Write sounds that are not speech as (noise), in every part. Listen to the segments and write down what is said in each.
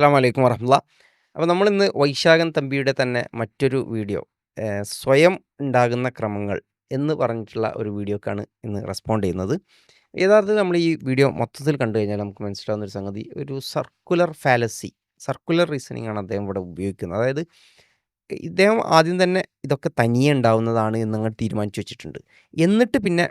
അസ്സാം വലൈക്കും വറഹമുല്ല അപ്പോൾ നമ്മളിന്ന് വൈശാഖൻ തമ്പിയുടെ തന്നെ മറ്റൊരു വീഡിയോ സ്വയം ഉണ്ടാകുന്ന ക്രമങ്ങൾ എന്ന് പറഞ്ഞിട്ടുള്ള ഒരു വീഡിയോക്കാണ് ഇന്ന് റെസ്പോണ്ട് ചെയ്യുന്നത്. യഥാർത്ഥത്തിൽ നമ്മൾ ഈ വീഡിയോ മൊത്തത്തിൽ കണ്ടു കഴിഞ്ഞാൽ നമുക്ക് മനസ്സിലാവുന്ന ഒരു സംഗതി ഒരു സർക്കുലർ ഫാലസി സർക്കുലർ റീസണിങ് ആണ് അദ്ദേഹം ഇവിടെ ഉപയോഗിക്കുന്നത്. അതായത് ഇദ്ദേഹം ആദ്യം തന്നെ ഇതൊക്കെ തനിയെ ഉണ്ടാവുന്നതാണ് എന്നങ്ങ് തീരുമാനിച്ചു വെച്ചിട്ടുണ്ട്. എന്നിട്ട് പിന്നെ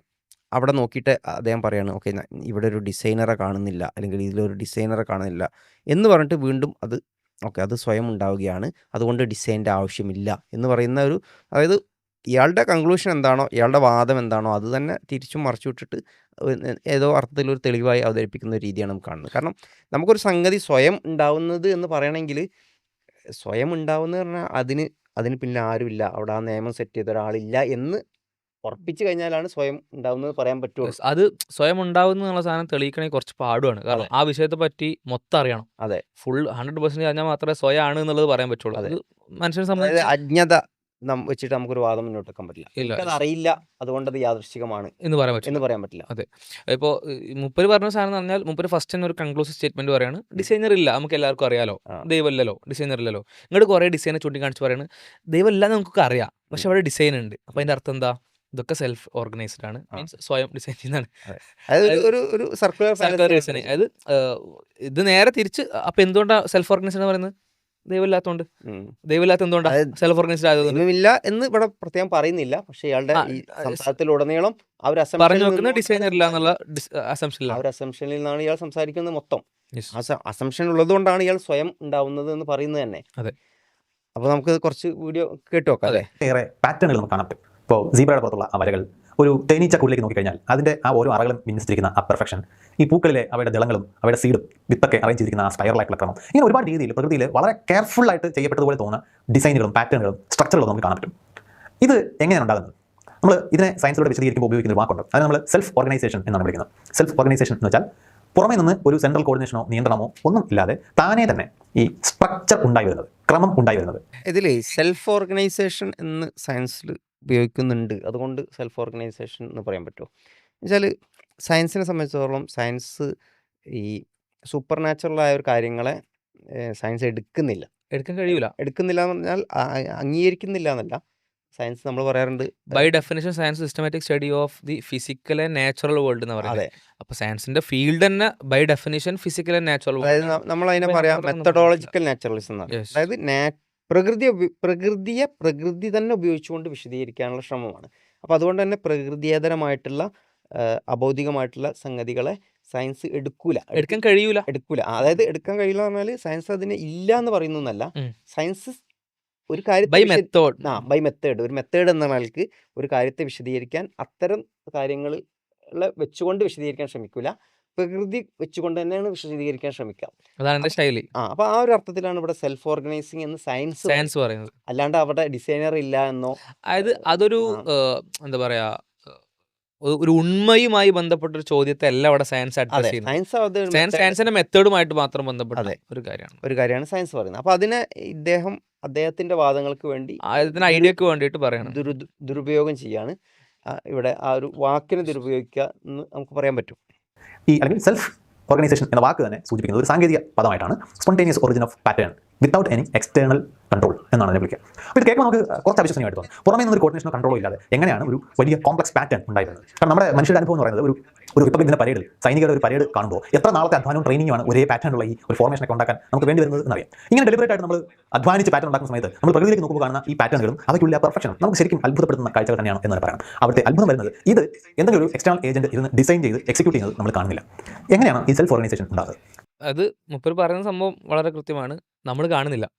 അവിടെ നോക്കിയിട്ട് അദ്ദേഹം പറയാണ് ഓക്കെ ഇവിടെ ഒരു ഡിസൈനറെ കാണുന്നില്ല അല്ലെങ്കിൽ ഇതിലൊരു ഡിസൈനറെ കാണുന്നില്ല എന്ന് പറഞ്ഞിട്ട് വീണ്ടും അത് ഓക്കെ അത് സ്വയം ഉണ്ടാവുകയാണ്. അതുകൊണ്ട് ഡിസൈന്റെ ആവശ്യമില്ല എന്ന് പറയുന്ന ഒരു അതായത് ഇയാളുടെ കൺക്ലൂഷൻ എന്താണോ ഇയാളുടെ വാദം എന്താണോ അത് തന്നെ തിരിച്ചും മറിച്ചു വിട്ടിട്ട് ഏതോ ഏതോ അർത്ഥത്തിലൊരു തെളിവായി അവതരിപ്പിക്കുന്ന ഒരു രീതിയാണ് നമുക്ക് കാണുന്നത്. കാരണം നമുക്കൊരു സംഗതി സ്വയം ഉണ്ടാവുന്നത് എന്ന് പറയണമെങ്കിൽ സ്വയം ഉണ്ടാവുന്നത് പറഞ്ഞാൽ അതിന് അതിന് പിന്നെ ആരുമില്ല. അവിടെ ആ നിയമം സെറ്റ് ചെയ്ത ഒരാളില്ല എന്ന് ഉറപ്പിച്ചു കഴിഞ്ഞാലാണ് സ്വയം ഉണ്ടാവുന്നത് പറയാൻ പറ്റുള്ളൂ. അത് സ്വയം ഉണ്ടാവുന്ന എന്നുള്ള സാധനം തെളിയിക്കണമെങ്കിൽ കുറച്ച് പാടുമാണ് കാരണം ആ വിഷയത്തെ പറ്റി മൊത്തം അറിയണം. അതെ. ഫുൾ ഹൺഡ്രഡ് പെർസെന്റ് അറിഞ്ഞാൽ മാത്രമേ സ്വയം ആണ് എന്നുള്ളത് പറയാൻ പറ്റുള്ളൂ. അത്. മനുഷ്യനെ സംബന്ധിച്ച് അജ്ഞത വെച്ചിട്ട് നമുക്കൊരു വാദം മുന്നോട്ട് വെക്കാൻ പറ്റില്ല. അത് അറിയില്ല. അതുകൊണ്ട് അത് യാദൃശ്ചികമാണ് എന്ന് പറയാൻ പറ്റില്ല. എന്ന് പറയാൻ പറ്റില്ല. അതെ. ഇപ്പോൾ മുപ്പര് പറഞ്ഞ സാധനം എന്ന് പറഞ്ഞാൽ മുപ്പര് ഫസ്റ്റ് തന്നെ ഒരു കൺക്ലൂസീവ് സ്റ്റേറ്റ്മെന്റ് പറയാണ്. ഡിസൈനർ ഇല്ല. നമുക്ക് എല്ലാവർക്കും അറിയാലോ. ദൈവമല്ലോ ദൈവമല്ലല്ലോ. ഡിസൈനർ ഇല്ലല്ലോ. ഇങ്ങോട്ട് കുറേ ഡിസൈനെ ചൂണ്ടിക്കാണിച്ച് പറയാണ്. ദൈവം ഇല്ലാന്ന് നമുക്ക് അറിയാം. പക്ഷെ അവിടെ ഡിസൈൻ ഉണ്ട്. അപ്പൊ അതിന്റെ അർത്ഥം എന്താ? ഇതൊക്കെ സെൽഫ് ഓർഗനൈസ്ഡ് ആണ്. മീൻസ് സ്വയം ഡിസൈൻ ചെയ്യുന്നതാണ്. ഒരു ഒരു സർക്കുലർ റീസണിങ് അതായത് ഇത് നേരെ തിരിച്ച് അപ്പൊ എന്തുകൊണ്ടാണ് സെൽഫ് ഓർഗനൈസ്ഡ് എന്ന് പറയുന്നത്? ദൈവമില്ലാത്തതുകൊണ്ട് ദൈവമില്ലാത്ത എന്തുകൊണ്ടാണ് സെൽഫ് ഓർഗനൈസ്ഡ് ആയതുകൊണ്ട്? ദൈവമില്ല എന്ന് ഇവിടെ പ്രത്യേകം പറയുന്നില്ല. പക്ഷെ ഇയാളുടെ സംസാരത്തിലുടനീളം ആ ഒരു പറഞ്ഞു നോക്കുന്ന ഡിസൈനറില്ല എന്നുള്ള അസംഷൻ ആ ഒരു അസംഷനിൽ നിന്നാണ് ഇയാൾ സംസാരിക്കുന്നത് മൊത്തം. അസംഷൻ ഉള്ളതുകൊണ്ടാണ് ഇയാൾ സ്വയം ഉണ്ടാവുന്നത് എന്ന് പറയുന്നത് തന്നെ. അതെ. അപ്പൊ നമുക്ക് കുറച്ച് വീഡിയോ കേട്ടു നോക്കാം അതെ. ഏറെ പാറ്റേണുകൾ നമുക്ക് ഇപ്പോൾ സീബ്രയുടെ പുറത്തുള്ള ആ ഒരു ഒരു തേനീച്ചക്കൂടിലേക്ക് നോക്കിക്കഴിഞ്ഞാൽ അതിന്റെ ആ ഓരോ അറകളും വിന്യസിച്ചിരിക്കുന്ന ആ പെർഫെക്ഷൻ ഈ പൂക്കളിലെ അവയുടെ ദളങ്ങളും അവയുടെ സീഡും വിത്തൊക്കെ അറേഞ്ച് ചെയ്തിരിക്കുന്ന ആ സ്പൈറലായിട്ടുള്ള ക്രമം. ഇങ്ങനെ ഒരുപാട് രീതിയിൽ പ്രകൃതിയിൽ വളരെ കെയർഫുള്ളായിട്ട് ചെയ്യപ്പെട്ടതുപോലെ തോന്നുന്ന ഡിസൈനുകളും പാറ്റേണുകളും സ്ട്രക്ചറുകളും നമുക്ക് കാണാൻ പറ്റും. ഇത് എങ്ങനെയാണ് ഉണ്ടാകുന്നത്? നമ്മൾ ഇതിനെ സയൻസിലൂടെ വിശദീകരിക്കുമ്പോൾ ഉപയോഗിക്കുന്ന ഒരു വാക്കുണ്ട്. അത് നമ്മൾ സെൽഫ് ഓർഗനൈസേഷൻ എന്നാണ് വിളിക്കുന്നത്. സെൽഫ് ഓർഗനൈസേഷൻ എന്ന് വെച്ചാൽ പുറമേ നിന്ന് ഒരു സെൻട്രൽ കോർഡിനേഷനോ നിയന്ത്രണമോ ഒന്നും ഇല്ലാതെ താനേ തന്നെ ഈ സ്ട്രക്ചർ ഉണ്ടായി വരുന്നത് ക്രമം ഉണ്ടായി വരുന്നത്. ഇതിലേ സെൽഫ് ഓർഗനൈസേഷൻ എന്ന് സയൻസിൽ ഉപയോഗിക്കുന്നുണ്ട്. അതുകൊണ്ട് സെൽഫ് ഓർഗനൈസേഷൻ എന്ന് പറയാൻ പറ്റുമോ? എന്നുവെച്ചാൽ സയൻസിനെ സംബന്ധിച്ചിടത്തോളം സയൻസ് ഈ സൂപ്പർ നാച്ചുറലായ ഒരു കാര്യങ്ങളെ സയൻസ് എടുക്കുന്നില്ല. എടുക്കാൻ കഴിയൂല. എടുക്കുന്നില്ല എന്ന് പറഞ്ഞാൽ അംഗീകരിക്കുന്നില്ല എന്നല്ല. സയൻസ് നമ്മൾ പറയാറുണ്ട്. By definition science systematic study of the physical and natural world എന്ന് പറയുന്നത്. അപ്പോൾ അപ്പൊ സയൻസിന്റെ ഫീൽഡ് തന്നെ by definition physical and natural അതായത് നമ്മൾ അതിനെ പറയാം മെത്തഡോളജിക്കൽ നാച്ചുറലിസം അതായത് നാ പ്രകൃതി പ്രകൃതിയെ പ്രകൃതി തന്നെ ഉപയോഗിച്ചുകൊണ്ട് വിശദീകരിക്കാനുള്ള ശ്രമമാണ്. അപ്പോൾ അതുകൊണ്ട് തന്നെ പ്രകൃതിയേതരമായിട്ടുള്ള അബൗദ്ധികമായിട്ടുള്ള സംഗതികളെ സയൻസ് എടുക്കൂല. എടുക്കാൻ കഴിയൂല. എടുക്കൂല. അതായത് എടുക്കാൻ കഴിയില്ല എന്ന് പറഞ്ഞാൽ സയൻസ് അതിനെ ഇല്ല എന്ന് പറയുന്നല്ല ഉം. സയൻസ് ഒരു കാര്യം ബൈ മെത്തേഡ്. ആ ബൈ മെത്തേഡ്. ഒരു മെത്തേഡ് എന്ന നിലയ്ക്ക് ഒരു കാര്യത്തെ വിശദീകരിക്കാൻ അത്തരം കാര്യങ്ങൾ വെച്ചുകൊണ്ട് വിശദീകരിക്കാൻ ശ്രമിക്കൂല. പ്രകൃതി വെച്ചുകൊണ്ട് തന്നെയാണ് വിശദീകരിക്കാൻ ശ്രമിക്കുക അതാണ് എന്റെ ശൈലി. ആ അപ്പൊ ആ ഒരു അർത്ഥത്തിലാണ് ഇവിടെ സെൽഫ് ഓർഗനൈസിങ് എന്ന് സയൻസ് സയൻസ് പറയുന്നത്. അല്ലാണ്ട് അവിടെ ഡിസൈനർ ഇല്ല എന്നോ? അതായത് അതൊരു എന്താ പറയാ ഒരു- ഉണ്മയുമായി ബന്ധപ്പെട്ട ഒരു ചോദ്യത്തെ അല്ല അവിടെ സയൻസ് അഡ്രസ് ചെയ്യുന്നത് സയൻസ് സയൻസിന്റെ മെത്തേഡുമായിട്ട് മാത്രം ബന്ധപ്പെട്ട ഒരു കാര്യമാണ്. ഒരു കാര്യമാണ് സയൻസ് പറയുന്നത്. അപ്പൊ അതിനെ ഇദ്ദേഹം അദ്ദേഹത്തിന്റെ വാദങ്ങൾക്ക് വേണ്ടി അദ്ദേഹത്തിന്റെ ഐഡിയക്ക് വേണ്ടിയിട്ട് പറയണം. ദുരു ദുരുപയോഗം ചെയ്യാണ്. ഇവിടെ ആ ഒരു വാക്കിനെ ദുരുപയോഗിക്കുക എന്ന് നമുക്ക് പറയാൻ പറ്റും. ഈ അല്ലെങ്കിൽ സെൽഫ് ഓർഗനൈസേഷൻ എന്ന വാക്ക് തന്നെ സൂചിപ്പിക്കുന്നത് ഒരു സാങ്കേതിക പദമായിട്ടാണ്. Spontaneous origin of pattern without any external control എന്നാണ് അതിനെ വിളിക്കുക. അപ്പോൾ ഇത് കേൾക്കുമ്പോൾ നമുക്ക് കുറച്ച് അവിശ്വസനീയമായിട്ട് തോന്നും. പുറമേ നിന്ന് ഒരു കോർഡിനേഷനോ കൺട്രോളോ ഇല്ലാതെ എങ്ങനെയാണ് ഒരു വലിയ കോംപ്ലക്സ് പാറ്റേൺ ഉണ്ടായിരുന്നത്? കാരണം നമ്മുടെ മനുഷ്യരുടെ അനുഭവം എന്ന് പറയുന്നത് ഒരു ഒരു റിപ്പബ്ലിക് ദിന പരേഡിൽ സൈനികരുടെ ഒരു പരേഡ് കാണുമ്പോൾ എത്ര നാളത്തെ അധ്വാനവും ട്രെയിനിങ്ങുമാണ് ഒരേ പാറ്റേണുള്ള ഈ ഒരു ഫോർമേഷൻ ഒക്കെ ഉണ്ടാക്കാൻ നമുക്ക് വേണ്ടി വരുന്നത് എന്നറിയാം. ഇങ്ങനെ ഡെലിബറേറ്റ് ആയിട്ട് നമ്മൾ അധ്വാനിച്ച് പാറ്റേൺ ഉണ്ടാക്കുന്ന സമയത്ത് നമ്മൾ പ്രകൃതിയിലേക്ക് നോക്കുമ്പോൾ കാണുന്ന ഈ പാറ്റേണുകളും അവയ്ക്കുള്ള പെർഫെക്ഷൻ നമുക്ക് ശരിക്കും അത്ഭുതപ്പെടുത്തുന്ന കാഴ്ചകൾ തന്നെയാണ് എന്ന് പറയണം അവിടുത്തെ അത്ഭുതം വരുന്നത് ഇത് എന്തെങ്കിലും ഒരു എക്സ്റ്റേണൽ ഏജന്റ് ഇരുന്ന് ഡിസൈൻ ചെയ്ത് എക്സിക്യൂട്ട് ചെയ്യുന്നത് നമ്മൾ കാണുന്നില്ല. എങ്ങനെയാണ് ഈ സെൽഫ് ഓർഗനൈസേഷൻ ഉണ്ടാകുന്നത് അത് മുപ്പര് പറയുന്ന സംഭവം വളരെ കൃത്യമാണ്. നമ്മൾ കാണുന്നില്ല.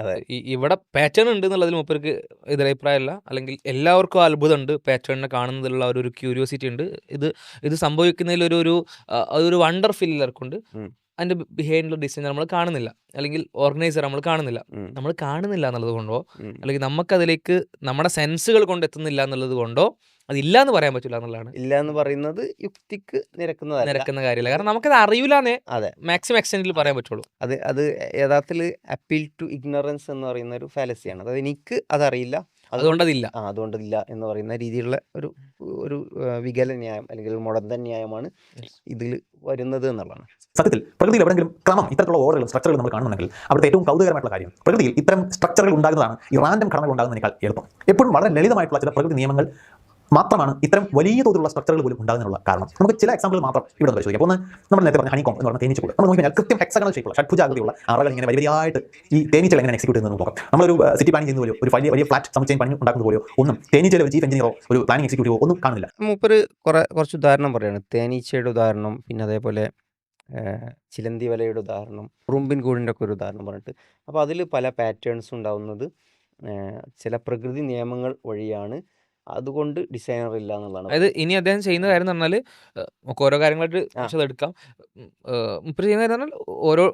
അതെ. ഈ ഇവിടെ പാറ്റേൺ ഉണ്ട് എന്നുള്ളതിൽ മുപ്പർക്ക് എതിരഭിപ്രായമല്ല. അല്ലെങ്കിൽ എല്ലാവർക്കും അത്ഭുതമുണ്ട് പാറ്റേണിനെ കാണുന്നതിലുള്ള ഒരു ഒരു ക്യൂരിയോസിറ്റി ഉണ്ട്. ഇത് ഇത് സംഭവിക്കുന്നതിൽ ഒരു ഒരു ആ, ഒരു വണ്ടർ ഫീൽ എല്ലാവർക്കുണ്ട്. ഉം. അതിന്റെ ബിഹൈൻഡിലുള്ള ഡിസൈൻ നമ്മൾ കാണുന്നില്ല. അല്ലെങ്കിൽ ഓർഗനൈസർ നമ്മൾ കാണുന്നില്ല. ഉം, നമ്മൾ കാണുന്നില്ല എന്നുള്ളത് കൊണ്ടോ ഉം. അല്ലെങ്കിൽ നമുക്കതിലേക്ക് നമ്മുടെ സെൻസുകൾ കൊണ്ട് എത്തുന്നില്ല എന്നുള്ളത് കൊണ്ടോ അതില്ല എന്ന് പറയാൻ പറ്റില്ല എന്നുള്ളതാണ്. ഇല്ല എന്ന് പറയുന്നത് യുക്തിക്ക് നിരക്കുന്നതല്ല. നിരക്കുന്ന കാര്യമില്ല. കാരണം നമുക്കത് അറിയില്ലാന്നേ അതെ. മാക്സിമം എക്സ്റ്റെൻഡിൽ പറയാൻ പറ്റുള്ളൂ. അത് അത് യഥാർത്ഥത്തിൽ അപ്പീൽ ടു ഇഗ്നറൻസ് എന്ന് പറയുന്ന ഒരു ഫാലസിയാണ് അതായത് എനിക്ക് അതറിയില്ല. അതുകൊണ്ടതില്ല. ആ അതുകൊണ്ടതില്ല എന്ന് പറയുന്ന രീതിയിലുള്ള ഒരു ഒരു വികല ന്യായം അല്ലെങ്കിൽ ഒരു മുടന്തൻ ന്യായമാണ് ഇതിൽ വരുന്നത് എന്നുള്ളതാണ്. സത്യത്തിൽ പ്രകൃതിയിൽ എവിടെങ്കിലും ക്രമം ഇത്തരത്തിലുള്ള ഓർഡറുകളും സ്ട്രക്ചറുകളും നമ്മൾ കാണുന്നുണ്ടെങ്കിൽ അവിടുത്തെ ഏറ്റവും കൗതുകരമായിട്ടുള്ള കാര്യം പ്രകൃതിയിൽ ഇത്തരം സ്ട്രക്ചറുകൾ ഉണ്ടാകുന്നതാണ് ഈ റാൻഡം ഘടനകൾ ഉണ്ടാകുന്നതിനേക്കാൾ എളുപ്പം. എപ്പോഴും വളരെ ലളിതമായിട്ടുള്ള ചില പ്രകൃതി നിയമങ്ങൾ മാത്രമാണ് ഇത്തരം വലിയ തോതിലുള്ള സ്ട്രക്ചറുകൾ പോലും ഉണ്ടാകുന്നതിനുള്ള കാരണം. നമുക്ക് ചില എക്സാമ്പിൾ മാത്രം ഇവിടെ പരിശോധിക്കാം. അപ്പോൾ നമ്മൾ നേരത്തെ പറഞ്ഞ ഹണികോം എന്ന് പറഞ്ഞ തേനീച്ചകൾ നമ്മൾ നോക്കിയാൽ കൃത്യം ഹെക്സഗണൽ ഷേപ്പുള്ള ഷഡ്ഭുജാകൃതിയുള്ള അറകൾ ഇങ്ങനെ വലിയായിട്ട് ഈ തേനീച്ചകൾ എങ്ങനെ എക്സിക്യൂട്ട് ചെയ്യുന്നത് നോക്കാം. നമ്മളൊരു സിറ്റി പ്ലാനിംഗ് ചെയ്യുന്ന പോലെയോ ഒരു വലിയ വലിയ ഫ്ലാറ്റ് സമുച്ചയം പണി ഉണ്ടാക്കുന്ന പോലെയോ ഒന്നും തേനീച്ചയിലെ ഒരു ചീഫ് എഞ്ചിനീയറോ ഒരു പ്ലാനിംഗ് എക്സിക്യൂട്ടീവോ ഒന്നും കാണുന്നില്ല. മൂപ്പര് കുറെ കുറച്ച് ഉദാഹരണം പറയുകയാണ് തേനീച്ചയുടെ ഉദാഹരണം പിന്നെ അതേപോലെ ചിലന്തി വലയുടെ ഉദാഹരണം റുമ്പിൻ കൂടിന്റെ ഒക്കെ ഒരു ഉദാഹരണം പറഞ്ഞിട്ട്. അപ്പോൾ അതിൽ പല പാറ്റേൺസ് ഉണ്ടാവുന്നത് ചില പ്രകൃതി നിയമങ്ങൾ വഴിയാണ് അതുകൊണ്ട് ഡിസൈനർ ഇല്ല എന്നുള്ളതാണ് അതായത് ഇനി അദ്ദേഹം ചെയ്യുന്ന കാര്യം എന്ന് പറഞ്ഞാൽ നമുക്ക് ഓരോ കാര്യങ്ങളായിട്ട് എടുക്കാം. മുപ്പര് ചെയ്യുന്ന കാര്യം പറഞ്ഞാൽ ഓരോ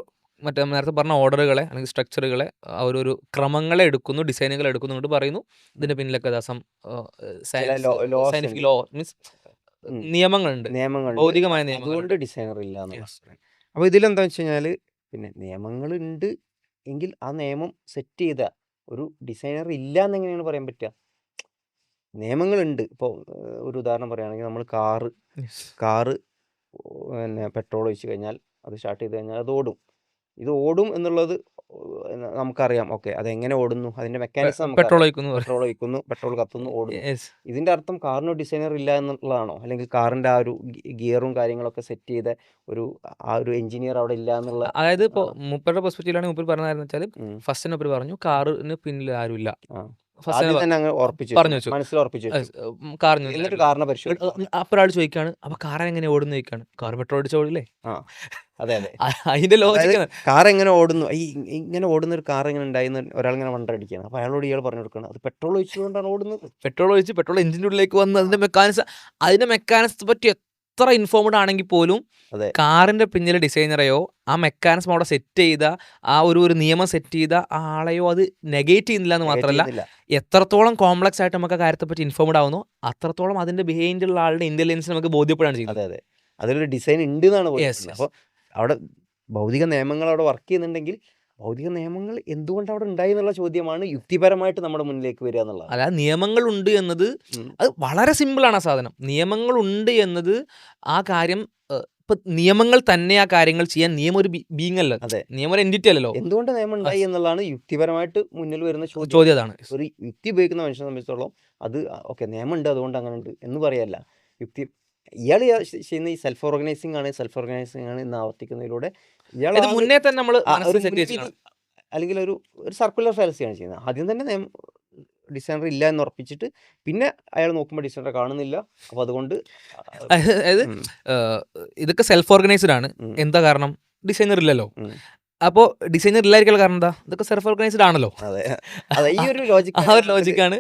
മറ്റേ നേരത്തെ പറഞ്ഞ ഓർഡറുകളെ അല്ലെങ്കിൽ സ്ട്രക്ചറുകളെ അവരൊരു ക്രമങ്ങളെ എടുക്കുന്നു ഡിസൈനുകൾ എടുക്കുന്നു എന്നിട്ട് പറയുന്നു. ഇതിന്റെ പിന്നിലൊക്കെ ദാസം laws ലോ മീൻസ്. നിയമങ്ങളുണ്ട്. നിയമങ്ങൾ ഭൗതികമായ നിയമങ്ങൾ അതുകൊണ്ട് ഡിസൈനർ ഇല്ല അപ്പോൾ ഇതിലെന്താ വെച്ച് കഴിഞ്ഞാൽ പിന്നെ നിയമങ്ങളുണ്ട് എങ്കിൽ ആ നിയമം സെറ്റ് ചെയ്ത ഒരു ഡിസൈനർ ഇല്ല എന്നെങ്ങനെയാണ് പറയാൻ പറ്റുക? നിയമങ്ങളുണ്ട്. ഇപ്പോൾ ഒരു ഉദാഹരണം പറയുകയാണെങ്കിൽ നമ്മൾ കാറ് കാറ് പിന്നെ പെട്രോൾ ഒഴിച്ച് കഴിഞ്ഞാൽ അത് സ്റ്റാർട്ട് ചെയ്ത് കഴിഞ്ഞാൽ അത് ഓടും. ഇത് ഓടും എന്നുള്ളത് നമുക്കറിയാം. ഓക്കെ അതെങ്ങനെ ഓടുന്നു? അതിന്റെ മെക്കാനിസം പെട്രോൾ ഒഴിക്കുന്നു പെട്രോൾ ഒഴിക്കുന്നു പെട്രോൾ കത്തുന്നു ഓടുന്നു. ഇതിന്റെ അർത്ഥം കാറിന് ഡിസൈനർ ഇല്ല എന്നുള്ളതാണോ? അല്ലെങ്കിൽ കാറിന്റെ ആ ഒരു ഗിയറും കാര്യങ്ങളൊക്കെ സെറ്റ് ചെയ്ത ഒരു ആ ഒരു എഞ്ചിനീയർ അവിടെ ഇല്ല എന്നുള്ള അതായത് ഇപ്പോൾ മുപ്പരുടെ പെർസ്പെക്റ്റീവിലാണ് മുപ്പർ പറഞ്ഞതെന്ന് വെച്ചാൽ. ഫസ്റ്റ് മുപ്പർ പറഞ്ഞു കാറിന് പിന്നിൽ ആരുമില്ല. ആ. തന്നെ അങ്ങ് ഉറപ്പിച്ചു മനസ്സിൽ ഉറപ്പിച്ചു വെച്ചു. കാറിന് എന്നിട്ട് കാറിനെ പരിശോധിച്ചു. അപ്പൊ ഒരാൾ ചോദിക്കാണ് അപ്പൊ കാർ എങ്ങനെ ഓടുന്നു? ചോദിക്കാണ്. കാർ പെട്രോൾ അടിച്ച ഓടില്ലേ? അതെ അതെ. അതിന്റെ ലോജിക് കാർ എങ്ങനെ ഓടുന്നു? ഈ ഇങ്ങനെ ഓടുന്ന ഒരു കാർ എങ്ങനെ ഉണ്ടായിന്ന് ഒരാൾ ഇങ്ങനെ വണ്ടടിക്കുകയാണ് അപ്പൊ അയാളോട് ഇയാൾ പറഞ്ഞു കൊടുക്കണം അത് പെട്രോൾ ഒഴിച്ചുകൊണ്ടാണ് ഓടുന്നത്. പെട്രോൾ ഒഴിച്ച് പെട്രോൾ എഞ്ചിന്റെ ഉള്ളിലേക്ക് വന്ന് അതിന്റെ മെക്കാനിസം അതിന്റെ മെക്കാനിസത്തെ പറ്റി എത്ര ഇൻഫോംഡ് ആണെങ്കിൽ പോലും. കാറിന്റെ പിന്നിലെ ഡിസൈനറെയോ ആ മെക്കാനിസം അവിടെ സെറ്റ് ചെയ്ത ആ ഒരു ഒരു നിയമം സെറ്റ് ചെയ്ത ആ ആളെയോ അത് നെഗേറ്റ് ചെയ്യുന്നില്ല എന്ന് മാത്രമല്ല എത്രത്തോളം കോംപ്ലക്സ് ആയിട്ട് നമുക്ക് ആ കാര്യത്തെ പറ്റി ഇൻഫോംഡ് ആവുന്നു അത്രത്തോളം അതിന്റെ ബിഹൈൻഡിലുള്ള ആളുടെ ഇന്റലിജൻസ് നമുക്ക് ബോധ്യപ്പെടാണ് ചെയ്യുന്നത് അതെ അതെ അതിലൊരു ഡിസൈൻ ഉണ്ട് എന്നാണ്. അപ്പോൾ അവിടെ ഭൗതിക നിയമങ്ങൾ അവിടെ വർക്ക് ചെയ്യുന്നുണ്ടെങ്കിൽ ഭൗതിക നിയമങ്ങൾ എന്തുകൊണ്ട് അവിടെ ഉണ്ടായി എന്നുള്ള ചോദ്യമാണ് യുക്തിപരമായിട്ട് നമ്മുടെ മുന്നിലേക്ക് വരിക എന്നുള്ളത്. അല്ല നിയമങ്ങളുണ്ട് എന്നത് അത് വളരെ സിമ്പിളാണ് ആ സാധനം. നിയമങ്ങൾ ഉണ്ട് എന്നത് ആ കാര്യം ഇപ്പൊ നിയമങ്ങൾ തന്നെ ആ കാര്യങ്ങൾ ചെയ്യാൻ നിയമം ഒരു ബീങ് അല്ല. അതെ. നിയമം ഒരു എന്റിറ്റി അല്ലല്ലോ. എന്തുകൊണ്ട് നിയമം ഉണ്ടായി എന്നുള്ളതാണ് യുക്തിപരമായിട്ട് മുന്നിൽ വരുന്ന ചോദ്യം. അതാണ്. ഒരു യുക്തി ഉപയോഗിക്കുന്ന മനുഷ്യനെ സംബന്ധിച്ചിടത്തോളം അത് ഓക്കെ നിയമമുണ്ട് അതുകൊണ്ട് അങ്ങനെ ഉണ്ട് എന്ന് പറയല്ല. യുക്തി ഇയാൾ ചെയ്യുന്ന ഈ സെൽഫ് ഓർഗനൈസിംഗ് ആണ് സെൽഫ് ഓർഗനൈസിംഗ് ആണ് എന്ന് ആവർത്തിക്കുന്നതിലൂടെ ഇത് മുന്നേ തന്നെ നമ്മൾ അല്ലെങ്കിൽ ഒരു ഒരു സർക്കുലർ ഫാലസിയാണ് ചെയ്യുന്നത്. ആദ്യം തന്നെ നിയമം ഡിസൈനർ ഇല്ല എന്ന് ഉറപ്പിച്ചിട്ട് പിന്നെ അയാൾ നോക്കുമ്പോൾ ഡിസൈനറെ കാണുന്നില്ല. അപ്പൊ അതുകൊണ്ട് അതായത് ഇതൊക്കെ സെൽഫ് ഓർഗനൈസ്ഡ് ആണ് എന്താ കാരണം? ഡിസൈനർ ഇല്ലല്ലോ. അപ്പോ അപ്പോൾ ഡിസൈനർ ഇല്ലായിരിക്കാനുള്ള കാരണം എന്താ? ഇതൊക്കെ സെൽഫ് ഓർഗനൈസ്ഡ് ആണല്ലോ. അതെ. അതെ ഈ ഒരു ലോജിക് (laughs) ആ ഒരു ലോജിക്കാണ്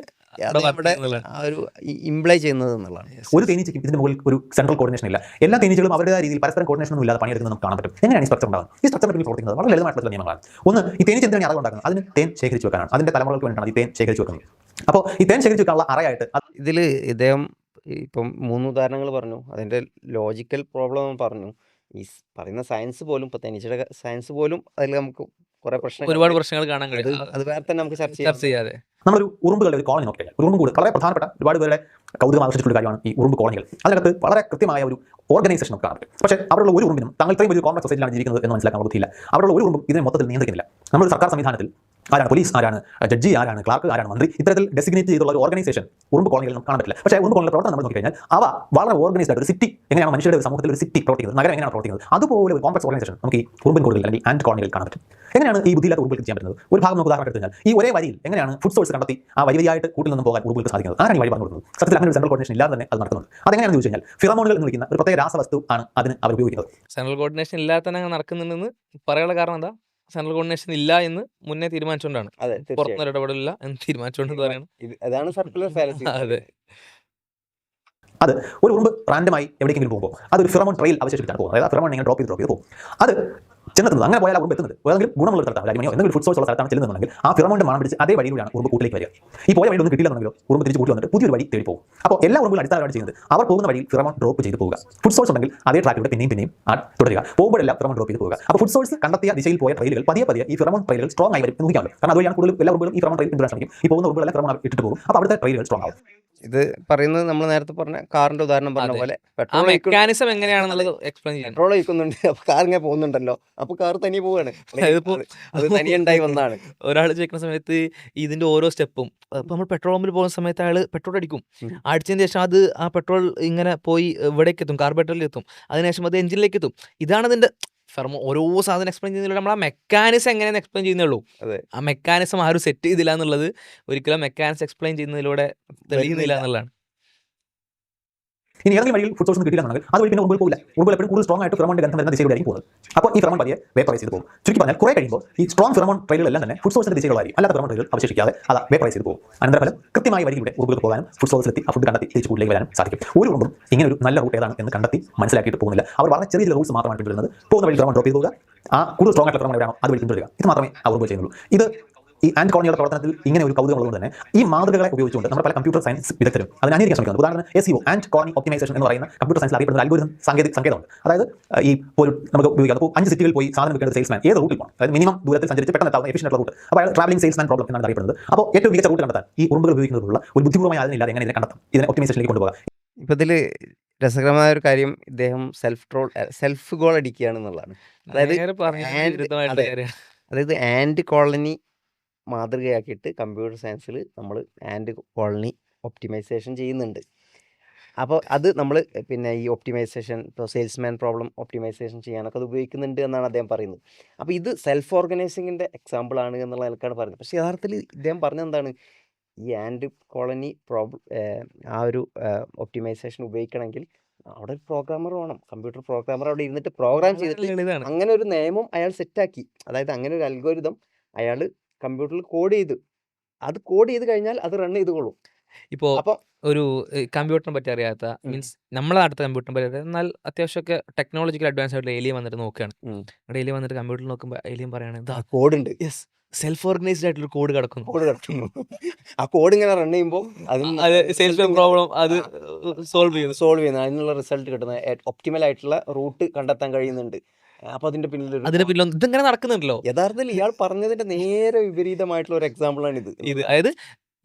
ആ ഒരു ഇംപ്ലൈ ചെയ്യുന്നത് എന്നുള്ളതാണ്. ഒരു തേനീച്ചയ്ക്കും ഇതിന്റെ മുകളിൽ ഒരു സെൻട്രൽ കോർഡിനേഷൻ ഇല്ല. എല്ലാ തേനീച്ചകളും അവരുടെ രീതിയിൽ പരസ്പരം കോർഡിനേഷൻ ഒന്നും ഇല്ലാതെ പണിയെടുക്കുന്നത് നമുക്ക് കാണാൻ പറ്റും. എങ്ങനെയാണ് ഈ സ്ട്രക്ചർ ഉണ്ടാകുന്നത്? ഈ സ്ട്രക്ചർ പിന്നിൽ പ്രവർത്തിക്കുന്നത് വളരെ ലളിതമായിട്ടുള്ള നിയമങ്ങളാണ്. ഒന്ന് ഈ തേനീച്ച എന്തിനാണ് അറിവ് ഉണ്ടാക്കുന്നത്? അതിന് തേൻ ശേഖരിച്ചു വെക്കാനാണ്. അതിന്റെ തലമുറകൾക്ക് വേണ്ടിയിട്ടാണ് ഈ തേൻ ശേഖരിച്ചു വെക്കുന്നത്. അപ്പോൾ ഈ തേൻ ശേഖരിച്ച് വെക്കാനുള്ള അറയായിട്ട് ഇതിൽ ഇദ്ദേഹം ഇപ്പം മൂന്ന് ഉദാഹരണങ്ങൾ പറഞ്ഞു. അതിന്റെ ലോജിക്കൽ പ്രോബ്ലം പറഞ്ഞു. ഈ പറയുന്ന സയൻസ് പോലും ഇപ്പം തേനീച്ചയുടെ സയൻസ് പോലും അതിൽ നമുക്ക് കുറേ പ്രശ്നങ്ങൾ ഒരുപാട് പ്രശ്നങ്ങൾ കാണാൻ കഴിയും. അത് വേറെ തന്നെ നമുക്ക് ചർച്ച ചെയ്യാം. ചർച്ച ചെയ്യാതെ. നമ്മളൊരു ഉറുമ്പുകളുടെ ഒരു കോളനി നോക്കിക്കഴിഞ്ഞാൽ ഉറുമ്പ് കൂട് വളരെ പ്രധാനപ്പെട്ട ഒരുപാട് പേരുടെ കൗതുകം ആകർഷിച്ചിട്ടുള്ള കാര്യമാണ് ഈ ഉറുമ്പ് കോളനികൾ. അതിനകത്ത് വളരെ കൃത്യമായ ഒരു ഓർഗനൈസേഷൻ നമുക്ക് പറ്റും. പക്ഷേ അവരുള്ള ഒരു ഉറുമ്പിനും തങ്ങൾ ഇത്രയും വലിയ കോൺഗ്രസ് സൊസൈറ്റിയിലാണ് ജീവിക്കുന്നത് എന്ന് മനസ്സിലാക്കാൻ ബുദ്ധിയില്ല അവരുള്ള ഒരു ഉറുമ്പും ഇതിനെ മൊത്തത്തിൽ നിയന്ത്രിക്കുന്നില്ല. നമ്മൾ സർക്കാർ സംവിധാനത്തിൽ ആരാണ്? പോലീസ് ആരാണ്? ജഡ്ജി ആരാണ്? ക്ലാർക്ക് ആരാണ്? മന്ത്രി. ഇത്തരത്തിൽ ഡെസിഗ്നേറ്റ് ചെയ്തുള്ള ഒരു ഓർഗനൈസേഷൻ ഉറുമ്പ് കോളനികളിൽ നമുക്ക് കാണാൻ പറ്റില്ല. പക്ഷേ ഉറുമ്പ് കോളനിയുടെ പ്രവർത്തനം നമ്മൾ നോക്കിക്കഴിഞ്ഞാൽ അവ വളരെ ഓർഗനൈസ്ഡ് ആയിട്ട് ഒരു സിറ്റി എങ്ങനെയാണ് മനുഷ്യരുടെ ഒരു സമൂഹത്തിൽ ഒരു സിറ്റി പ്രവർത്തിക്കുന്നത് നഗരം എങ്ങനെയാണ് പ്രവർത്തിക്കുന്നത് അതുപോലെ ഒരു കോംപ്ലക്സ് ഓർഗനൈസേഷൻ നമുക്ക് ഈ ഉറുമ്പൻ കോളുകളിൽ അല്ലെങ്കിൽ ആൻഡ് കോളനികളിൽ കാണാൻ പറ്റും. എങ്ങനെയാണ് ഈ ബുദ്ധിയില്ലാത്ത ഉറുമ്പുകൾക്ക് ചെയ്യാൻ പറ്റുന്നത്? ഒരു ഭാഗം നമുക്ക് ഉദാഹരണം എടുത്തു കഴിഞ്ഞാൽ ഈ ഒരേ വരിയിൽ എങ്ങനെയാണ് ഫുഡ് സോഴ്സ് കണ്ടെത്തി ആ വരി വരിയായിട്ട് കൂട്ടിൽ നിന്നും പോകാൻ ഉറുമ്പുകൾക്ക് സാധിക്കുന്നത്? ആരാണ് വഴി പറഞ്ഞു കൊടുക്കുന്നത് സത്യത്തിൽ അങ്ങനെ ഒരു സെൻട്രൽ കോർഡിനേഷൻ ഇല്ലാതെ തന്നെ അത് നടക്കുന്നത് അതെങ്ങനെയാണെന്ന് ചോദിച്ചു കഴിഞ്ഞാൽ ഫിറമോണുകൾ എന്ന് വിളിക്കുന്ന ഒരു പ്രത്യേക രാസവസ്തു ആണ് അതിന് അവർ ഉപയോഗിക്കുന്നത്. സെൻട്രൽ കോർഡിനേഷൻ ഇല്ലാതെ തന്നെ നടക്കുന്നുണ്ടെന്ന് പറയാനുള്ള കാരണം എന്താ? സെൻട്രൽ കോർഡിനേഷൻ ഇല്ല എന്ന് മുന്നേ തീരുമാനിച്ചുകൊണ്ടാണ് അതെ ഇടപെടലില്ല എന്ന് തീരുമാനിച്ചുകൊണ്ട് പറയണം അതാണ് സർക്കുലർ ഫാലസി. അതെ. ഒരു ഉറുമ്പ് റാൻഡമായി എവിടേക്കെങ്കിലും പോകുമ്പോൾ ഒരു ഫിറമോൺ ട്രെയിൽ അവശേഷിപ്പിച്ചാണ് പോകുന്നത്. അതായത് ഫിറമോൺ ഡ്രോപ്പ് ചെയ്ത് ഡ്രോപ്പ് ചെയ്ത് പോകും. അത് ചെന്നെത്തുന്നത്. അങ്ങനെ പോയാൽ ഉറുമ്പ് എത്തുന്നത്. ഏതെങ്കിലും ഗുണമുള്ള സ്ഥലത്താണ്. അരിമണിയോ എന്തെങ്കിലും ഫുഡ് സോഴ്സ് ഉള്ള സ്ഥലത്താണ് ചെല്ലുന്നുണ്ടെങ്കിൽ ആ ഫിറമോണ്ട് മണം പിടിച്ച് അതേ വഴിയിലൂടെയാണ് ഉറുമ്പ് കൂട്ടിലേക്ക് വരിക. ഈ പോയ വഴി ഒന്നും കിട്ടിയില്ലെന്നുണ്ടെങ്കിലോ ഉറുമ്പ് തിരിച്ച് കൂട്ടി വന്നിട്ട് പുതിയൊരു വഴി തേടി പോകും. അപ്പോൾ എല്ലാ ഉറുമ്പുകളും അടിസ്ഥാനമായിട്ട് ചെയ്യുന്നത് അവർ പോകുന്ന വഴി ഫിറമോൺ ഡ്രോപ്പ് ചെയ്ത് പോകുക ഫുഡ് സോഴ്സ് ഉണ്ടെങ്കിൽ അതേ ട്രാക്കിലൂടെ പിന്നെയും പിന്നെയും ആ തുടരുക. പോകുമ്പോഴെല്ലാം ഫിറമോൺ ഡ്രോപ്പ് ചെയ്ത് പോകുക അപ്പോൾ ഫുഡ് സോഴ്സ് കണ്ടെത്തിയ ദിശയിൽ പോയ ട്രെയിലുകൾ പതിയെ പതിയെ ഈ ഫിറമോൺ ട്രെയിലുകൾ സ്ട്രോങ് ആയി വരും എന്ന് കാരണം അതുവഴിയാണ് കൂടുതൽ എല്ലാ ഉറുമ്പുകളും ഈ ഫിറമോൺ ട്രെയിൽ പിന്തുടരാൻ ശ്രമിക്കും ഈ പോകുന്ന ഉറുമ്പുകളെല്ലാം ഫിറമോൺ ഇട്ടിട്ട് പോകും. അപ്പോൾ അവിടുത്തെ ട്രെയിലുകൾ സ്ട്രോങ് ആവും. ഇത് പറയുന്നത് നമ്മൾ നേരത്തെ പറഞ്ഞ കാറിന്റെ ഉദാഹരണം പറഞ്ഞ പോലെ പെട്രോൾ മെക്കാനിസം എങ്ങനെയാണെന്നുള്ളത് എക്സ്പ്ലെയിൻ ചെയ്യണം. പെട്രോൾ ഒഴിക്കുന്നുണ്ട്. അപ്പൊ കാർ ഇങ്ങനെ പോകുന്നുണ്ടല്ലോ. അപ്പൊ കാർ തനിയെ പോവാണ്. അത് തനിയെ ഉണ്ടായി വന്നാണ് ഒരാൾ ചോദിക്കുന്ന സമയത്ത് ഇതിന്റെ ഓരോ സ്റ്റെപ്പും ഇപ്പൊ നമ്മൾ പെട്രോൾ പമ്പിൽ പോകുന്ന സമയത്ത് അയാൾ പെട്രോൾ അടിക്കും. അടിച്ചതിന് ശേഷം അത് ആ പെട്രോൾ ഇങ്ങനെ പോയി ഇവിടേക്ക് എത്തും കാർബറേറ്ററിൽ എത്തും അതിനുശേഷം അത് എഞ്ചിനിലേക്ക് എത്തും ഇതാണ് അതിന്റെ ഫെർമോ ഓരോ സാധനം എക്സ്പ്ലെയിൻ ചെയ്യുന്നില്ല നമ്മൾ ആ മെക്കാനിസം എങ്ങനെയാണ് എക്സ്പ്ലെയിൻ ചെയ്യുന്നുള്ളൂ അതെ. ആ മെക്കാനിസം ആരും സെറ്റ് ചെയ്തില്ല എന്നുള്ളത് ഒരിക്കലും മെക്കാനിസം എക്സ്പ്ലെയിൻ ചെയ്യുന്നതിലൂടെ തെളിയുന്നില്ല എന്നുള്ളതാണ്. ഇനി ഏതെങ്കിലും വഴിയിൽ ഫുഡ് സോഴ്സ് കിട്ടിയില്ലെന്നുണ്ടെങ്കിൽ അതുവഴി പിന്നെ ഉറുമ്പിൽ പോകില്ല ഉറുമ്പിൽ എപ്പോഴും കൂടുതൽ സ്ട്രോങ് ആയിട്ട് ഫിറമോണിന്റെ ഗന്ധം വരുന്ന ദിശയിലായിരിക്കും പോകുന്നത്. അപ്പോൾ ഈ ഫിറമോൺ പതിയെ വേപ്പറൈസ് ചെയ്ത് പോകും. ചുരുക്കി പറഞ്ഞാൽ കുറെ കഴിയുമ്പോൾ ഈ സ്ട്രോങ് ഫിറമോൺ ട്രെയിലുകളെല്ലാം തന്നെ ഫുഡ് സോഴ്സിന്റെ ദിശകളായിരിക്കും അല്ലാത്ത ഫിറമോൺ ട്രെയിലുകൾ അവശേഷിക്കാതെ അത് വേപ്പറൈസ് ചെയ്ത് പോകും. അനന്തരഫലം കൃത്യമായ വഴിയിലൂടെ ഉറുമ്പിൽ പോകാനും ഫുഡ് സോഴ്സിലെത്തി ആ ഫുഡ് കണ്ടെത്തി തിരിച്ച് കൂടുതലേക്ക് വരാനും സാധിക്കും. ഒരു ഉറുമ്പും ഇങ്ങനെ ഒരു നല്ല റൂട്ട് ഏതാണ് എന്ന് കണ്ടെത്തി മനസ്സിലാക്കിയിട്ട് പോകുന്നില്ല. അവർ വളരെ ചെറിയ ചില റൂൾസ് മാത്രമാണ് പിന്തുടരുന്നത് പോകുന്ന വഴി ഫിറമോൺ ഡ്രോപ്പ് ചെയ്ത് പോകുക ആ കൂടുതൽ സ്ട്രോങ് ആയിട്ടുള്ള ഫിറമോൺ എവിടെയാണോ അത് വഴി പിന്തുടരുക. ഇത് മാത്രമേ ഉറുമ്പ് ചെയ്യുന്നുള്ളൂ. ഇത് ഈ ആൻഡ് കോളനിയുടെ പ്രവർത്തനത്തിൽ ഇങ്ങനെ ഒരു കൗതുകം ഉള്ളതുകൊണ്ട് തന്നെ ഈ മാതൃകകളെ ഉപയോഗിച്ചുകൊണ്ട് നമ്മുടെ പല കമ്പ്യൂട്ടർ സയൻസ് വിദഗ്ധരും അതിന് അന്വേഷിക്കാൻ ശ്രമിക്കുന്നത് ഉദാഹരണം S U ant colony optimisation എന്ന് പറയുന്ന കമ്പ്യൂട്ടർ സയൻസിൽ അറിയപ്പെടുന്ന അൽഗോരിതം സാങ്കേതിക സങ്കേതമുണ്ട്. അതായത് ഈ ഒരു നമുക്ക് ഉപയോഗിക്കാം അപ്പോൾ അഞ്ച് സിറ്റികളിൽ പോയി സാധനം വിൽക്കുന്ന സെയിൽസ്മാൻ ഏത് റൂട്ടിൽ പോകണം അതായത് മിനിമം ദൂരത്തിൽ സഞ്ചരിച്ച് പെട്ടെന്ന് എത്താവുന്ന എഫിഷ്യന്റ് റൂട്ട് അപ്പോൾ അയാൾ ട്രാവലിംഗ് സെയിൽസ്മാൻ പ്രോബ്ലം എന്നാണ് അറിയപ്പെടുന്നത്. അപ്പോൾ ഏറ്റവും മികച്ച റൂട്ട് കണ്ടെത്താൻ ഈ ഉറുമ്പുകൾ ഉപയോഗിക്കുന്നതിനുള്ള ഒരു ബുദ്ധിപൂർവമായ അതിനില്ലാതെ എങ്ങനെ ഇതിനെ കണ്ടെത്താം? ഇതിനെ ഒപ്റ്റിമൈസേഷനിലേക്ക് കൊണ്ടുപോകാം. ഇപ്പോൾ ഇതിൽ രസകരമായ ഒരു കാര്യം ഇദ്ദേഹം സെൽഫ് ട്രോൾ സെൽഫ് ഗോൾ അടിക്കുകയാണെന്നുള്ളതാണ് അതായത് അതായത് ആൻഡ് കോളനി മാതൃകയാക്കിയിട്ട് കമ്പ്യൂട്ടർ സയൻസിൽ നമ്മൾ ആൻഡ് കോളനി ഒപ്റ്റിമൈസേഷൻ ചെയ്യുന്നുണ്ട്. അപ്പോൾ അത് നമ്മൾ പിന്നെ ഈ ഒപ്റ്റിമൈസേഷൻ ഇപ്പോൾ സെയിൽസ്മാൻ പ്രോബ്ലം ഒപ്റ്റിമൈസേഷൻ ചെയ്യാനൊക്കെ അത് ഉപയോഗിക്കുന്നുണ്ട് എന്നാണ് അദ്ദേഹം പറയുന്നത്. അപ്പോൾ ഇത് സെൽഫ് ഓർഗനൈസിങ്ങിന്റെ എക്സാമ്പിളാണ് എന്നുള്ള നിലക്കാണ് പറയുന്നത്. പക്ഷേ യഥാർത്ഥത്തിൽ ഇദ്ദേഹം പറഞ്ഞത് എന്താണ്? ഈ ആൻഡ് കോളനി പ്രോബ്ലം ആ ഒരു ഒപ്റ്റിമൈസേഷൻ ഉപയോഗിക്കണമെങ്കിൽ അവിടെ ഒരു പ്രോഗ്രാമർ വേണം. കമ്പ്യൂട്ടർ പ്രോഗ്രാമർ അവിടെ ഇരുന്നിട്ട് പ്രോഗ്രാം ചെയ്തിട്ട് അങ്ങനെ ഒരു നിയമം അയാൾ സെറ്റാക്കി. അതായത് അങ്ങനെ ഒരു അൽഗോരിതം അയാൾ കമ്പ്യൂട്ടറിൽ കോഡ് ചെയ്ത്. അത് കോഡ് ചെയ്ത് കഴിഞ്ഞാൽ അത് റൺ ചെയ്തുകൊള്ളും. ഇപ്പോൾ അപ്പം ഒരു കമ്പ്യൂട്ടറിനെ പറ്റി അറിയാത്ത മീൻസ് നമ്മളെ അടുത്ത കമ്പ്യൂട്ടറിനെ പറ്റി അറിയാത്ത എന്നാൽ അത്യാവശ്യമൊക്കെ ടെക്നോളജിക്കൽ അഡ്വാൻസ് ആയിട്ടുള്ള ഏലിയൻ വന്നിട്ട് നോക്കുകയാണ്. നമ്മുടെ അവിടെ ഏലിയൻ വന്നിട്ട് കമ്പ്യൂട്ടറിൽ നോക്കുമ്പോൾ ഏലിയൻ പറയാണ് ഇതാ കോഡ് ഉണ്ട് യെസ് സെൽഫ് ഓർഗനൈസ്ഡ് ആയിട്ടുള്ള കോഡ് കിടക്കുന്നു. കോഡ് കിടക്കുന്നു. ആ കോഡ് ഇങ്ങനെ റൺ ചെയ്യുമ്പോൾ അത് സെയിൽസ് പ്രോബ്ലം അത് സോൾവ് ചെയ്യുന്നു. സോൾവ് ചെയ്യുന്നു. അതിനുള്ള റിസൾട്ട് കിട്ടുന്ന ഒപ്റ്റിമൽ ആയിട്ടുള്ള റൂട്ട് കണ്ടെത്താൻ കഴിയുന്നുണ്ട്. അപ്പൊ അതിന്റെ പിന്നിലൊരു അതിന്റെ പിന്നിൽ ഇതിങ്ങനെ നടക്കുന്നുണ്ടല്ലോ. യഥാർത്ഥത്തിൽ ഇയാൾ പറഞ്ഞതിന്റെ നേരെ വിപരീതമായിട്ടുള്ള ഒരു എക്സാമ്പിൾ ആണ് ഇത്. ഇത് അതായത്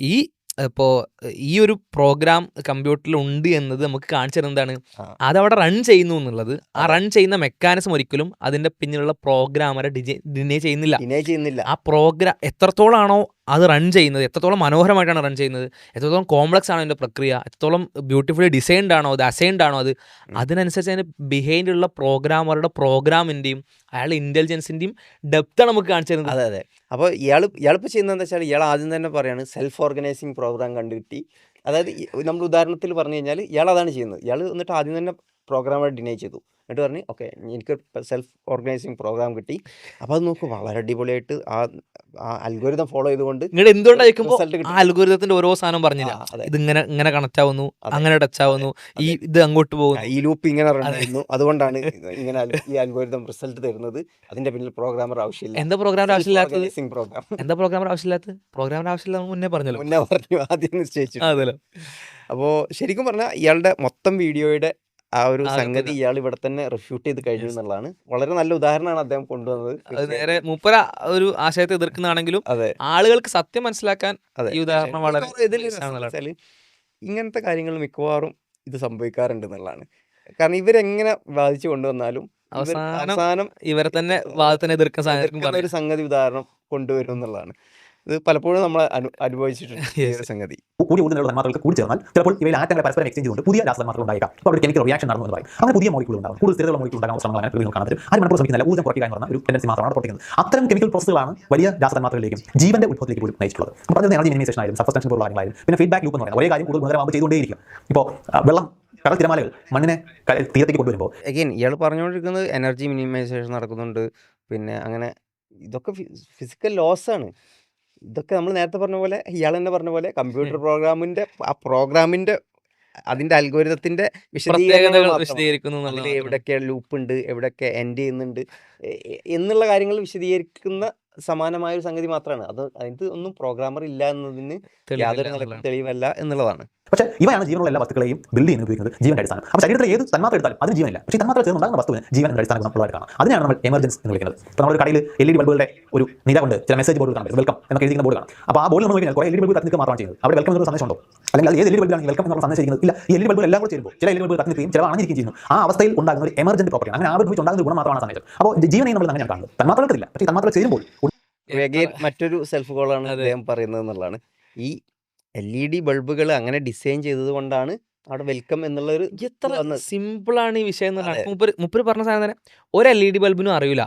ഈ ഇപ്പോ ഈ ഒരു പ്രോഗ്രാം കമ്പ്യൂട്ടറിൽ ഉണ്ട് എന്നത് നമുക്ക് കാണിച്ചു തരുന്നത് എന്താണ്? ആ. അതവിടെ റൺ ചെയ്യുന്നു എന്നുള്ളത്. ആ റൺ ചെയ്യുന്ന മെക്കാനിസം ഒരിക്കലും അതിന്റെ പിന്നിലുള്ള പ്രോഗ്രാമറെ ഡിനേ ചെയ്യുന്നില്ല. ഡിനേ ചെയ്യുന്നില്ല. ആ പ്രോഗ്രാം എത്രത്തോളാണോ അത് റൺ ചെയ്യുന്നത്. എത്രത്തോളം മനോഹരമായിട്ടാണ് റൺ ചെയ്യുന്നത്. എത്രത്തോളം കോംപ്ലക്സ് ആണോ അതിന്റെ പ്രക്രിയ. എത്രത്തോളം ബ്യൂട്ടിഫുള്ളി ഡിസൈൻഡ് ആണോ അത് അസൈൻഡ് ആണോ അത്. അതിനനുസരിച്ച് അതിന് ബിഹൈൻഡുള്ള പ്രോഗ്രാമറുടെ പ്രോഗ്രാമിന്റെയും അയാളുടെ ഇന്റലിജൻസിന്റെയും ഡെപ്താണ് നമുക്ക് കാണിച്ചു തരുന്നത്. അതെ അതെ. അപ്പോൾ ഇയാൾ ഇയാളിപ്പോൾ ചെയ്യുന്നത് എന്താ വെച്ചാൽ ഇയാൾ ആദ്യം തന്നെ പറയാണ് സെൽഫ് ഓർഗനൈസിങ് പ്രോഗ്രാം കണ്ടുകിട്ടി അതായത് നമ്മൾ ഉദാഹരണത്തിൽ പറഞ്ഞു കഴിഞ്ഞാൽ ഇയാൾ അതാണ് ചെയ്യുന്നത്. ഇയാൾ എന്നിട്ട് ആദ്യം തന്നെ പ്രോഗ്രാമർ ഡിനൈ ചെയ്തു. എന്നിട്ട് പറഞ്ഞു ഓക്കെ എനിക്ക് സെൽഫ് ഓർഗനൈസിങ് പ്രോഗ്രാം കിട്ടി. അപ്പോൾ അത് നോക്കൂ വളരെ അടിപൊളിയായിട്ട് ആ അൽഗോരിതം ഫോളോ ചെയ്തുകൊണ്ട് നിങ്ങളുടെ എന്തുകൊണ്ട് അയക്കുമ്പോൾ അൽഗോരിതത്തിന്റെ ഓരോ സാധനം പറഞ്ഞില്ല. ഇത് ഇങ്ങനെ ഇങ്ങനെ കണക്ട് ആവുന്നു അങ്ങനെ ടച്ച് ആവുന്നു ഈ ഇത് അങ്ങോട്ട് പോകുന്നു. ഈ ലൂപ്പ് ഇങ്ങനെ റൺ അതുകൊണ്ടാണ് ഇങ്ങനെ ഈ അൽഗോരിതം റിസൾട്ട് തരുന്നത്. അതിന്റെ പിന്നിൽ പ്രോഗ്രാമർ ആവശ്യമില്ല. എന്താ പ്രോഗ്രാമർ ആവശ്യമില്ലാത്തത്? പ്രോഗ്രാം എന്താ പ്രോഗ്രാമർ ആവശ്യമില്ലാത്തത്? പ്രോഗ്രാമർ ആവശ്യമില്ല മുന്നേ പറഞ്ഞല്ലോ. മുന്നേ പറഞ്ഞു. ആദ്യം നിശ്ചയിച്ചു. അതല്ലോ. അപ്പോൾ ശരിക്കും പറഞ്ഞാൽ ഇയാളുടെ മൊത്തം വീഡിയോയുടെ ആ ഒരു സംഗതി ഇയാൾ ഇവിടെ തന്നെ റിഫ്യൂട്ട് ചെയ്ത് കഴിഞ്ഞു എന്നുള്ളതാണ്. വളരെ നല്ല ഉദാഹരണമാണ് അദ്ദേഹം കൊണ്ടുവന്നത്. നേരെ മൂപ്പര ഒരു ആശയത്തെ എതിർക്കുന്നതാണെങ്കിലും അതെ. ആളുകൾക്ക് സത്യം മനസ്സിലാക്കാൻ അതെ. ഈ ഉദാഹരണം വളരെ ഇങ്ങനത്തെ കാര്യങ്ങൾ മിക്കവാറും ഇത് സംഭവിക്കാറുണ്ട് എന്നുള്ളതാണ്. കാരണം ഇവരെങ്ങനെ ബാധിച്ചു കൊണ്ടുവന്നാലും അവസാനം ഇവരെ തന്നെ വാദത്തിനെ എതിർക്കാൻ ഒരു സംഗതി ഉദാഹരണം കൊണ്ടുവരും എന്നുള്ളതാണ്. ഇത് പലപ്പോഴും നമ്മൾ അനു അനുഭവിച്ചിട്ടുണ്ട് സംഗതി. കൂടി കൂടുതൽ തന്മാത്രകൾക്ക് കൂടി ചേർന്നാൽ ചിലപ്പോൾ ഇവയിൽ ആറ്റങ്ങളെ പരസ്പരം എക്സ്ചേഞ്ച് ചെയ്തുകൊണ്ട് പുതിയ രാസതന്മാത്രകൾ ഉണ്ടായേക്കാം. അപ്പോൾ അവിടെ കെമിക്കൽ റിയാക്ഷൻ നടന്നു എന്ന് പറയും. അങ്ങനെ പുതിയ മോളിക്കൂൾ ഉണ്ടാകും. കൂടുതൽ സ്ഥിരതയുള്ള മോളിക്കൂൾ ഉണ്ടാകാൻ ശ്രമങ്ങൾ അങ്ങനെ കാണുന്നത്. കാണാൻ പറ്റും ആരും മണിക്കൂർ ശ്രമിക്കുന്നില്ല. ഊർജം കുറയ്ക്കുക എന്ന് പറഞ്ഞ ഒരു ടെൻഡൻസി മാത്രമാണ് പ്രവർത്തിക്കുന്നത് അത്തരം കെമിക്കൽ പ്രോസസ്സുകളാണ് വലിയ രാസതന്മാത്രകളിലേക്കും ജീവന്റെ ഉത്ഭവത്തിലേക്ക് പോലും നയിച്ചിട്ടുള്ളത്. അപ്പോൾ പറഞ്ഞത് എനർജി മിനിമൈസേഷൻ ആയാലും സബ്സ്റ്റൻഷൻ പോലുള്ള കാര്യങ്ങളായാലും പിന്നെ ഫീഡ്ബാക്ക് ലൂപ്പ് എന്ന് പറയുന്നത്. ഒരേ കാര്യം കൂടുതൽ ഗുണകരമാകുമ്പോൾ ചെയ്തുകൊണ്ടേയിരിക്കും. ഇപ്പോൾ വെള്ളം കടൽ തിരമാലകൾ മണ്ണിനെ തീരത്തേക്ക് കൊണ്ടുവരുമ്പോൾ അഗൈൻ ഇയാൾ പറഞ്ഞുകൊണ്ടിരിക്കുന്നത് എനർജി മിനിമൈസേഷൻ നടക്കുന്നുണ്ട്. പിന്നെ അങ്ങനെ ഇതൊക്കെ ഫിസിക്കൽ ലോസ് ആണ്. ഇതൊക്കെ നമ്മൾ നേരത്തെ പറഞ്ഞ പോലെ ഇയാൾ തന്നെ പറഞ്ഞ പോലെ കമ്പ്യൂട്ടർ പ്രോഗ്രാമിന്റെ ആ പ്രോഗ്രാമിന്റെ അതിന്റെ അൽഗോരിതത്തിന്റെ വിശദീകരണം എവിടെയൊക്കെ ലൂപ്പ് ഉണ്ട് എവിടെയൊക്കെ എൻഡ് ചെയ്യുന്നുണ്ട് എന്നുള്ള കാര്യങ്ങൾ വിശദീകരിക്കുന്ന സമാനമായ ഒരു സംഗതി മാത്രമാണ്. അത് അതിന് ഒന്നും പ്രോഗ്രാമർ ഇല്ല എന്നതിന് യാതൊരു തെളിവല്ല എന്നുള്ളതാണ്. പക്ഷേ ഇവയാണ് ജീവനുള്ള എല്ലാ വസ്തുക്കളെയും ബിൽഡ് ചെയ്യുന്നത് ഉപയോഗിക്കുന്നത് ജീവന്റെ അടിസ്ഥാനം. അപ്പോൾ ശരീരത്തിലെ ഏത് തന്മാത്ര എടുത്താലും അതിന് ജീവനില്ല. പക്ഷേ തന്മാത്ര ചേർന്നുണ്ടാകുന്ന വസ്തുവിന് ജീവൻ എന്ന അടിസ്ഥാന ഗുണമുള്ളതായിട്ട് കാണാം അതിനാണ് നമ്മൾ എമർജൻസ് എന്ന് വിളിക്കുന്നത്. ഇപ്പോൾ നമ്മളൊരു കടയിൽ എൽ ഇ ഡി ബൾബുകളുടെ ഒരു നിര കൊണ്ട് ചില മെസ്സേജ് ബോർഡ് കാണാം. വെൽക്കം എന്നൊക്കെ എഴുതിയിരിക്കുന്ന ബോർഡ് കാണാം. അപ്പോൾ ആ ബോർഡിൽ നമ്മൾ നോക്കിയാൽ കുറേ എൽ ഇ ഡി ബൾബ് കത്തിക്കുക മാത്രമാണ് ചെയ്യുന്നത്. അവിടെ വെൽക്കം എന്നൊരു സന്ദേശം ഉണ്ടോ അല്ലെങ്കിൽ അത് ഏത് എൽ ഇ ഡി ബൾബിലാണ് വെൽക്കം എന്നുള്ള സന്ദേശം ചെയ്യുന്നത് ഇല്ല. ഈ എൽ ഇ ഡി ബൾബ് എല്ലാം കൂടെ ചേരുമ്പോൾ ചില എൽ ഇ ഡി ബൾബ് കത്തിക്കുകയും ചില അണഞ്ഞിരിക്കുകയും ചെയ്യുന്നു. ആ അവസ്ഥയിൽ ഉണ്ടാകുന്ന ഒരു എമർജന്റ് പ്രോപ്പർട്ടി അങ്ങനെ ആവിർഭവിച്ച് ഉണ്ടാകുന്ന ഗുണം മാത്രമാണ് സന്ദേശം. അപ്പോൾ ജീവനെ നമ്മൾ തന്നെ കാണുന്നത്. തന്മാത്രകൾക്കില്ല പക്ഷേ തന്മാത്ര ചെയ്യുമ്പോൾ ചേരുമ്പോൾ മറ്റൊരു സെൽഫ് ഗോളാണ് അദ്ദേഹം പറയുന്നത് എന്നുള്ളതാണ്. ഈ എൽ ഇ ഡി ബൾബുകൾ അങ്ങനെ ഡിസൈൻ ചെയ്തത് കൊണ്ടാണ് അവിടെ വെൽക്കം എന്നുള്ള ഒരു എത്ര സിമ്പിളാണ് സിമ്പിൾ ആണ് ഈ വിഷയം എന്ന്. മുപ്പര് മുപ്പര് പറഞ്ഞ സാധനം തന്നെ ഒരു എൽ ഇ ഡി ബൾബിനും അറിയില്ല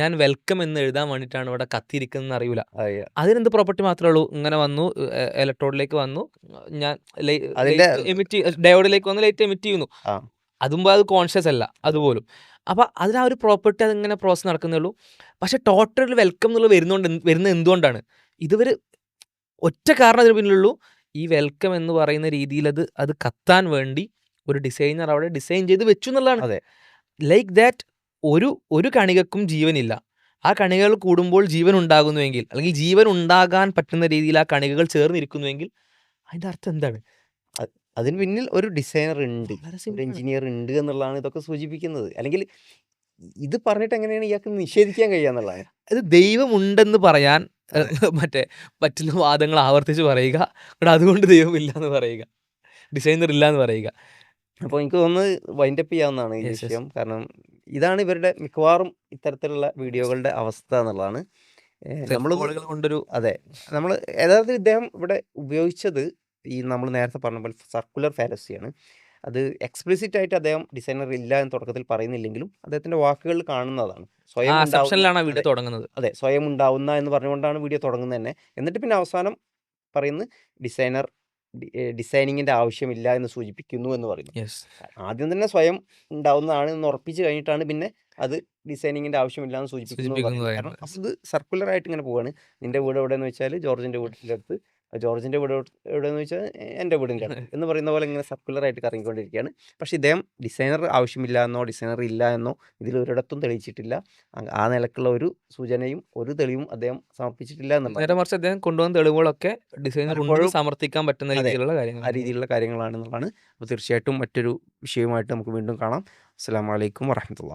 ഞാൻ വെൽക്കം എന്ന് എഴുതാൻ വേണ്ടിയിട്ടാണ് ഇവിടെ കത്തിയിരിക്കുന്നത് അറിയില്ല അതെ. അതിനെന്ത് പ്രോപ്പർട്ടി മാത്രമേ ഉള്ളൂ? ഇങ്ങനെ വന്നു ഇലക്ട്രോഡിലേക്ക് വന്നു. ഞാൻ എമിറ്റ് ഡയോഡിലേക്ക് വന്ന് ലൈറ്റ് എമിറ്റ് ചെയ്യുന്നു. അതുമ്പോൾ അതുമ്പോ അത് കോൺഷ്യസ് അല്ല അതുപോലും. അപ്പൊ അതിന് ആ ഒരു പ്രോപ്പർട്ടി അതിങ്ങനെ പ്രോസസ് നടക്കുന്നേ ഉള്ളൂ. പക്ഷെ ടോട്ടൽ വെൽക്കം എന്നുള്ളത് വരുന്നോണ്ട് വരുന്നത് എന്തുകൊണ്ടാണ്? ഇതുവരെ ഒറ്റ കാരണം അതിന് പിന്നിലുള്ളൂ. ഈ വെൽക്കം എന്ന് പറയുന്ന രീതിയിൽ അത് അത് കത്താൻ വേണ്ടി ഒരു ഡിസൈനർ അവിടെ ഡിസൈൻ ചെയ്ത് വെച്ചു എന്നുള്ളതാണ്. അതെ. ലൈക്ക് ദാറ്റ് ഒരു ഒരു കണികക്കും ജീവനില്ല. ആ കണികകൾ കൂടുമ്പോൾ ജീവൻ ഉണ്ടാകുന്നുവെങ്കിൽ അല്ലെങ്കിൽ ജീവൻ ഉണ്ടാകാൻ പറ്റുന്ന രീതിയിൽ ആ കണികകൾ ചേർന്നിരിക്കുന്നുവെങ്കിൽ അതിന്റെ അർത്ഥം എന്താണ്? അതിന് പിന്നിൽ ഒരു ഡിസൈനർ ഉണ്ട് ഒരു എഞ്ചിനീയർ ഉണ്ട് എന്നുള്ളതാണ് ഇതൊക്കെ സൂചിപ്പിക്കുന്നത്. അല്ലെങ്കിൽ ഇത് പറഞ്ഞിട്ട് എങ്ങനെയാണ് ഇയാൾക്ക് നിഷേധിക്കാൻ കഴിയാന്നുള്ളത് ഇത് അത് ദൈവമുണ്ടെന്ന് പറയാൻ മറ്റേ പറ്റുന്ന വാദങ്ങൾ ആവർത്തിച്ച് പറയുക. ഇവിടെ അതുകൊണ്ട് ദൈവമില്ല എന്ന് പറയുക. ഡിസൈനർ ഇല്ല എന്ന് പറയുക. അപ്പോൾ എനിക്ക് തോന്നുന്നത് വൈൻഡപ്പ് ചെയ്യാവുന്നതാണ് ഈ. വിഷയം. കാരണം ഇതാണ് ഇവരുടെ മിക്കവാറും ഇത്തരത്തിലുള്ള വീഡിയോകളുടെ അവസ്ഥ എന്നുള്ളതാണ്. നമ്മൾ കൊണ്ടൊരു അതെ. നമ്മൾ യഥാർത്ഥത്തിൽ ഇദ്ദേഹം ഇവിടെ ഉപയോഗിച്ചത് ഈ നമ്മൾ നേരത്തെ പറഞ്ഞ പോലെ സർക്കുലർ ഫാലസിയാണ് അത് എക്സ്പ്ലിസിറ്റ് ആയിട്ട് അദ്ദേഹം ഡിസൈനർ ഇല്ല എന്ന് തുടക്കത്തിൽ പറയുന്നില്ലെങ്കിലും അദ്ദേഹത്തിന്റെ വാക്കുകൾ കാണുന്നതാണ്. സ്വയം വീഡിയോ തുടങ്ങുന്നത്. അതെ സ്വയം ഉണ്ടാവുന്ന എന്ന് പറഞ്ഞുകൊണ്ടാണ് വീഡിയോ തുടങ്ങുന്നത് തന്നെ. എന്നിട്ട് പിന്നെ അവസാനം പറയുന്നത് ഡിസൈനർ ഡിസൈനിങ്ങിന്റെ ആവശ്യമില്ല എന്ന് സൂചിപ്പിക്കുന്നു എന്ന് പറയുന്നു. ആദ്യം തന്നെ സ്വയം ഉണ്ടാവുന്നതാണ് എന്ന് ഉറപ്പിച്ച് കഴിഞ്ഞിട്ടാണ് പിന്നെ അത് ഡിസൈനിങ്ങിന്റെ ആവശ്യമില്ല എന്ന് സൂചിപ്പിക്കുന്നു കാരണം അത് സർക്കുലർ ആയിട്ട് ഇങ്ങനെ പോവാണ്. നിന്റെ വീട് എവിടെയെന്ന് വെച്ചാൽ ജോർജിന്റെ അടുത്ത് ജോർജിന്റെ വീട് എവിടെ- എന്ന് വെച്ചാൽ എന്റെ വീടിന്റെ (laughs) എന്ന് പറയുന്ന പോലെ ഇങ്ങനെ സർക്കുലർ ആയിട്ട് കറങ്ങിക്കൊണ്ടിരിക്കുകയാണ് പക്ഷേ ഇദ്ദേഹം ഡിസൈനർ ആവശ്യമില്ല എന്നോ ഡിസൈനർ ഇല്ല എന്നോ ഇതിൽ ഒരിടത്തും തെളിയിച്ചിട്ടില്ല. ആ നിലക്കുള്ള ഒരു സൂചനയും ഒരു തെളിവും അദ്ദേഹം സമർപ്പിച്ചിട്ടില്ല എന്നുള്ളത് നേരെ മറിച്ച് അദ്ദേഹം കൊണ്ടുവന്ന തെളിവുകളൊക്കെ ഡിസൈനർ സമർത്ഥിക്കാൻ പറ്റുന്ന രീതിയിലുള്ള കാര്യങ്ങൾ ആ രീതിയിലുള്ള കാര്യങ്ങളാണെന്നുള്ളതാണ്. അപ്പോൾ തീർച്ചയായിട്ടും മറ്റൊരു വിഷയമായിട്ട് നമുക്ക് വീണ്ടും കാണാം. അസ്സാം വലൈക്കും വറഹമത്തുള്ള